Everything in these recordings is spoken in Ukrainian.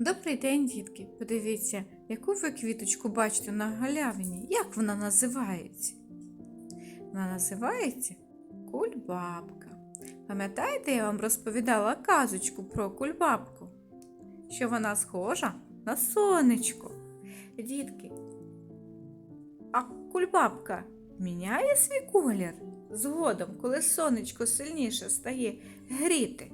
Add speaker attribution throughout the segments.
Speaker 1: Добрий день, дітки. Подивіться, яку ви квіточку бачите на галявині. Як вона називається? Вона називається кульбабка. Пам'ятаєте, я вам розповідала казочку про кульбабку? Що вона схожа на сонечко. Дітки, а кульбабка міняє свій колір згодом, коли сонечко сильніше стає гріти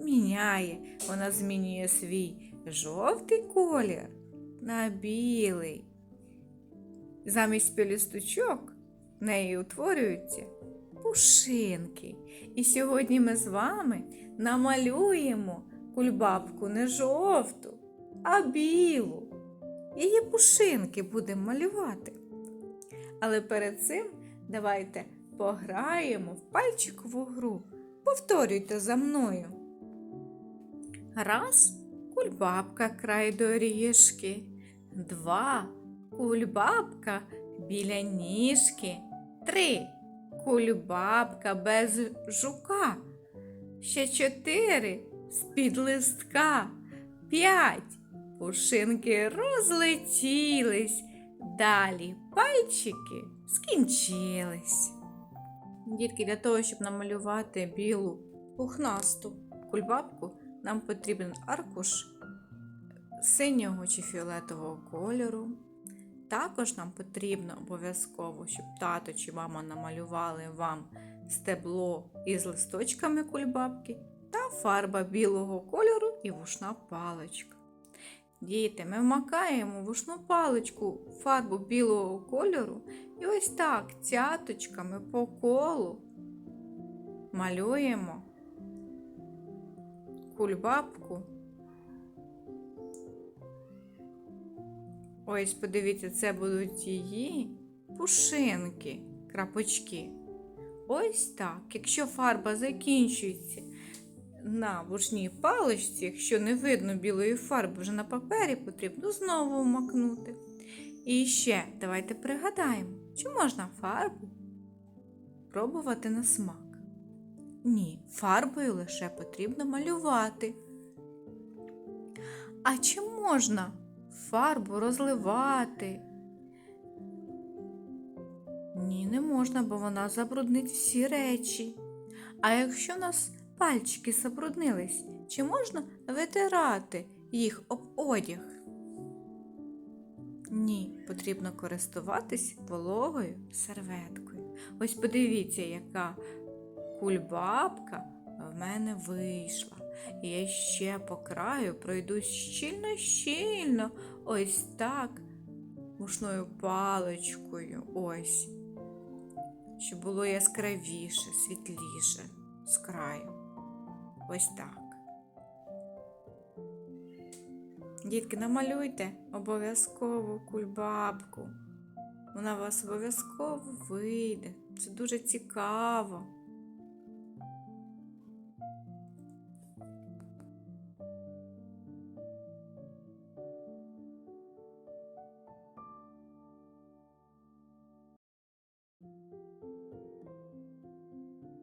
Speaker 1: міняє. Вона змінює свій жовтий колір на білий. Замість пелюсточок в неї утворюються пушинки. І сьогодні ми з вами намалюємо кульбабку не жовту, а білу. Її пушинки будемо малювати. Але перед цим давайте пограємо в пальчикову гру. Повторюйте за мною. Раз кульбабка край доріжки, два кульбабка біля ніжки, три кульбабка без жука, ще чотири з-під листка, п'ять пушинки розлетілись, далі пальчики скінчились. Дітки, для того, щоб намалювати білу пухнасту кульбабку, нам потрібен аркуш синього чи фіолетового кольору. Також нам потрібно обов'язково, щоб тато чи мама намалювали вам стебло із листочками кульбабки та фарба білого кольору і вушна паличка. Діти, ми вмакаємо вушну паличку фарбу білого кольору і ось так цяточками по колу малюємо кульбабку. Ось, подивіться, це будуть її пушинки, крапочки. Ось так. Якщо фарба закінчується на вушній паличці, якщо не видно білої фарби вже на папері, потрібно знову вмакнути. І ще давайте пригадаємо, чи можна фарбу пробувати на смак. Ні, фарбою лише потрібно малювати. А чи можна фарбу розливати? Ні, не можна, бо вона забруднить всі речі. А якщо у нас пальчики забруднились, чи можна витирати їх об одяг? Ні, потрібно користуватись вологою серветкою. Ось подивіться, яка кульбабка в мене вийшла. І я ще по краю пройду щільно-щільно, ось так, мушною паличкою, ось, щоб було яскравіше, світліше з краю. Ось так. Дітки, намалюйте обов'язково кульбабку. Вона у вас обов'язково вийде. Це дуже цікаво.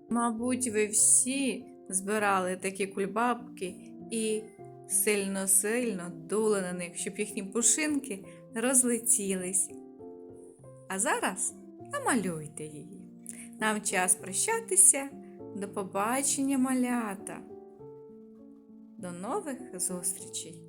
Speaker 1: Мабуть, ви всі збирали такі кульбабки і сильно-сильно дули на них, щоб їхні пушинки розлетілись. А зараз намалюйте її. Нам час прощатися. До побачення, малята. До нових зустрічей!